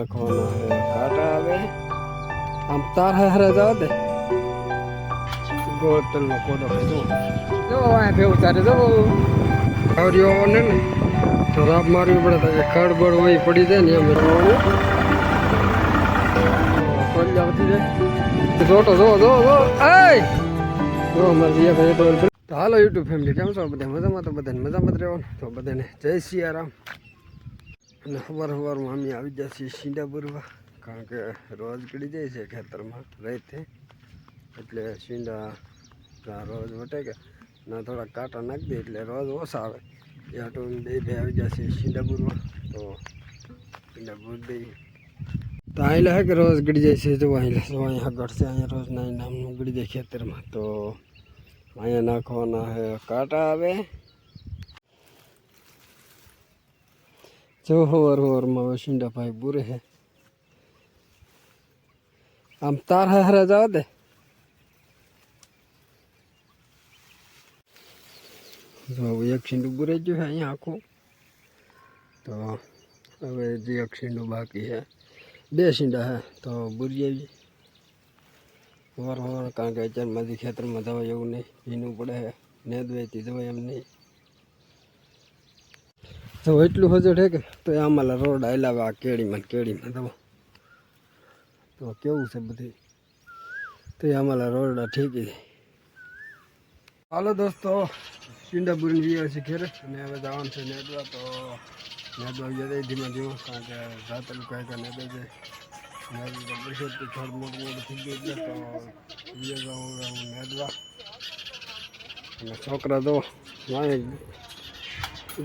નાખવાના હે, કાંટા આવે આમ તાર હારે જાવ દે. ગોતલ નો કોડો ખાધો જો. આ ભેવું તારે જો આવર્યો ને રાપ મારવી પડે તો ખડબડ હોય પડી જાય ને એમ રોવાનું કોલ્યા જાવતી જાય. જોતો, જો જો જો. એય! જો મરજી ભાઈ તો હાલો યુટ્યુબ ફેમિલી, કેમ છો? બધા મજામાં? તો બધાને મજામાં જ રહેવાનું. તો બધાને જય સિયારામ. અને સવાર સવારમાં અમે આવી જાય છીએ સીંડા ભરવા. કારણ કે રોજ ગળી જાય છે ખેતરમાં રહેતે એટલે સીંડા રોજ વટે કે ના થોડા કાંટા નાખી દે એટલે રોજ ઓછા આવે. એ હાટું બે બે આવી ગયા છે સીંડા ભરવા. તો સીંડા ભૂર દઈ તો અહીં લે કે રોજ ગળી જાય છે? જો અહીં જો અહીંયા આગળ છે અહીંયા રોજ નાઈ નામનું ગળી જાય ખેતરમાં. તો અહીંયા નાખવાના હે કાંટા આવે. જો હવાર હવારમાં હવે શીંડા ભાઈ બુરે હે આમ તાર હારે જાવ દે જો એક શીંડું બુરે જ છે અહીંયા આખું તો હવે જે એક શીંડું બાકી છે બે શીંડા હે તો બુરી આવી હવાર હવાર કારણ કે અત્યારમાંથી ખેતરમાં જવાય એવું નહીં ભીનું પડે છે નેદવાયથી જવાય એમ નહીં તો એટલું હજડ હે કે તો આમાં રોડ હલાવે આ કેળીમાં કેળીમાં, તો તો કેવું છે બધી? તો આમાં રોડ ઠીક હાલો દોસ્તો ચીંડા બુરીને ગયા છે ઘેરે. અને હવે જવાનું છે નેદવા, તો નેદવા ગયા ધીમે ધીમે, કારણ કે રાતેલું કહે કાંઈ નેદે છે. તો થોડું મોટું મોટું થઈ ગયું છે, તો ગયા જાઉં નેદવા. અને છોકરા તો વાંહે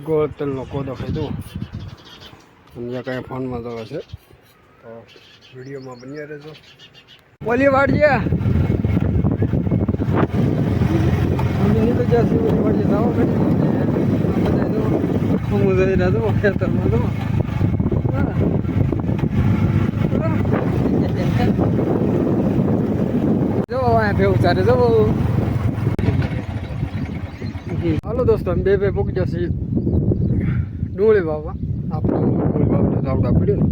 ગોળ તલનો કોદો ખાધો અને કાંઈ ફોનમાં તો હશે તો વિડીયોમાં બન્યા રહેજો. બોલી જવા ઘડી હું જઈ રહ્યા છો ખેતરમાં જો જો. ભેવું હાલો દોસ્તો, અમે બે બે પૂકી જશે. ડુંગળી વાવવા. આપણે ડુંગળી વાવને તો આવડા પડ્યું ને.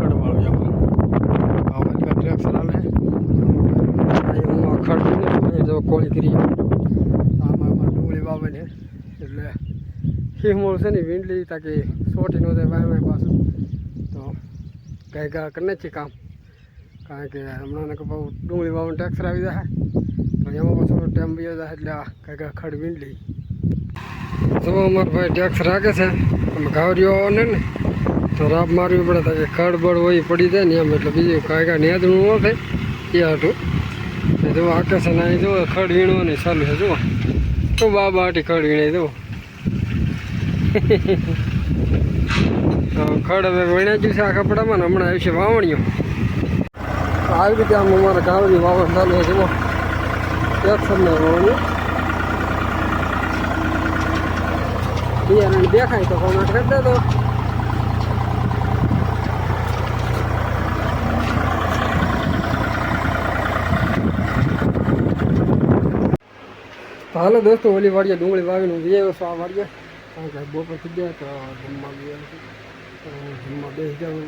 ખડવાળું જવા ટ્રેક્ટર હાલે. હું આ ને કોળી કરી આમાં આમાં ડુંગળી વાવવાની એટલે હિમોળ છે ને વીંડલી તાકી સોટી નો થાય વાય પાછું. તો કઈ ગા કરી નાખીએ કામ. કારણ કે હમણાં કે બહુ ડુંગળી વાવવાનું ટ્રેક્ટર આવી જાય. તો એમાં પાછો ટાઈમ બી જાય, એટલે આ કઈ ખડ વીંડલી તો અમારો ભાઈ ટેક્સ રાખે છે. અમે ઘાવરીઓ ને ને, તો રાપ મારવી પડે તો ખડબડ હોય પડી જાય ને એમ, એટલે બીજું કાંઈ કાંઈ નેદણું ન થાય. એ હાટું. જો આકે છે ને અહીં જુઓ ખડ વીણવાની ચાલુ છે, જુઓ. તો બાબા આટી ખડ વીણાઈ જુઓ. ખડ હવે વણ્યા ગયું છે આ કપડામાં ને હમણાં આવશે વાવણીઓ. આવી રીતે આમ અમારા ઘાવરી વાવણ ચાલુ છે, જુઓ. ટેક્સ ને વાવણી. બિયારણ દેખાય તો કોમેન્ટ કરી દેજો હાલો દોસ્તો, ઓલી વાડીએ ડુંગળી વાવીને હું જઈએ છો વાડીએ. કારણ કે બપોર થઈ ગયા તો જમવા ગયા જમવા બેસી જાઉં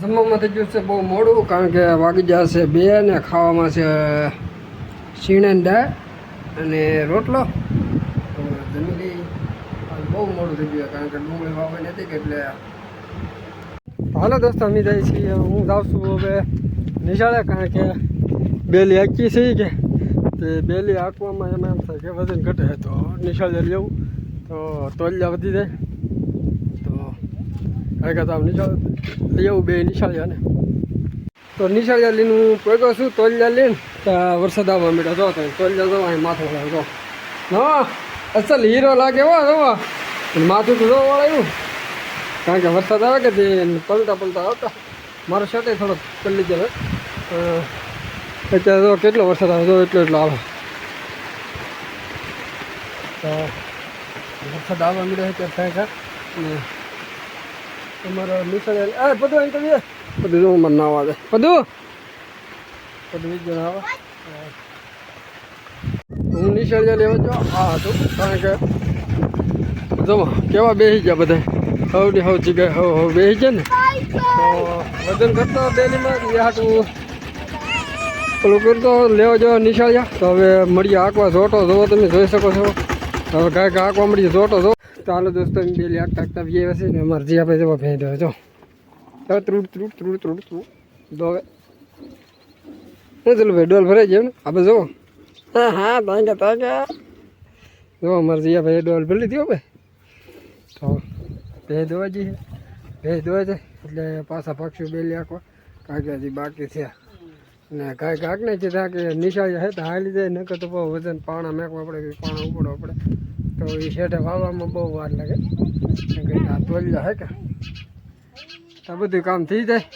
જમવામાં થઈ ગયું છે બહુ મોડું, કારણ કે વાગી જશે બે ને ખાવામાં છે શીણે દાળ અને રોટલો. બહુ મોડું થઈ ગયું કારણ કે ડુંગળી વાવવાની હતી કે એટલે હાલો દોસ્તો, અમે જઈએ છીએ. હું જાઉં છું હવે નિશાળે કારણ કે બેલી આખી છે કે. તે બેલી આંકવામાં એમ એમ થાય કે વજન ઘટે તો નિશાળે લેવું. તો તોલિયા વધી જાય. તો કારણ કે તો નિશાળ લઈ આવું બે નિશાળ્યા ને તો નિશાળિયા લઈને હું પહોંચ્યો છું, તોલિયા લઈને. ત્યાં વરસાદ આવવા માંડ્યો. જો તોલિયા જો અહીં માથો વળાય. જો. અસલ હીરો લાગે વા અને માથું તો જોવા વાળાયું. કારણ કે વરસાદ આવે કે તે પલટા પલટા આવતા. મારો શર્ટ થોડો પલટી ગયો અત્યારે જો કેટલો વરસાદ આવે, જો એટલો એટલો આવે. તો વરસાદ આવવા મળે છે થાય થાય ને તમારો મિશન એ બધું અહીં તમે બધું જો મને ના આવે બધું? બધું બીજું આવે. હું. નિશાળ લેવા જો આ હતું કારણ કે જો કેવા બેસી ગયા બધા? હવડી હવ જગ્યાએ હવ હવ બેસી ગયા ને? તો વજન કરતો ડેલીમાં પેલું કરતો લેવા જવા નિશાળ્યા. તો હવે મળીએ આંકવા જોટો જોવો તમે જોઈ શકો છો. હવે કાંઈક આંકવા મળીએ જોટો જો ચાલો દોસ્તો, એમ ડેલી આંકતા ટાકતા બી હશે ને અમારે જે આપણે જવા ભેં દો જો. ત્રુટ ત્રુડ ત્રુડ ત્રુડ ત્રુડ ત્રુડ. દો હવે. નહીં ચાલો ભાઈ, ડોલ ભરાઈ જાય ને? આપણે જુઓ હા હા તાંગ્યા તાંગ્યા જો અમારે જીયા ભાઈ ડોલ ભરી દીધો ભાઈ. ભેં દોવા જઈએ. ભેજ દોવા જાય, એટલે પાછા પક્ષીઓ બેલી આંકવા કાગ્યાથી બાકી થયા. ને કાંઈ કાંકને છે ત્યાં કે નિશાળી હે તો હાલી જાય, નકર તો બહુ વજન પાણા મેકવા પડે પાણા ઉપડવા પડે. તો એ શેઠે વાવવામાં બહુ વાર લાગે. આ તોલ્યા હે કે. આ બધું કામ થઈ જાય.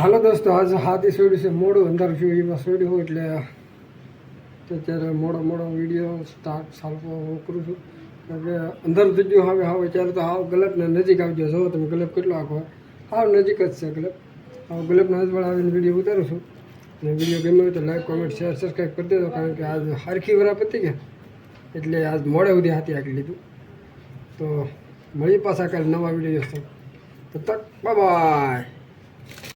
હાલો દોસ્તો, આજે હાથી સોડ્યું છે મોડું. અંદર છું એમાં સોડ્યું એટલે અત્યારે મોડો મોડો વીડિયો સ્ટાર્ટ સાલકો હું કરું છું. અંદર થઈ ગયું હવે હવે ત્યારે તો હાવ ગલપને નજીક આવજો. જો તમે ગલપ કેટલો આખો. હાવ નજીક જ છે ગલપ. આવ ગલપના હજવાળા આવીને વીડિયો ઉતારું છું. અને વીડિયો ગમ્યો તો લાઈક કોમેન્ટ શેર સબસ્ક્રાઈબ કરી દેજો. કારણ કે આજ હારખી વરા પતી ગયા. એટલે આજ મોડે સુધી હાથી આંકી લીધું. તો મળી પાછા કાલે નવા વીડિયો તો તક બાય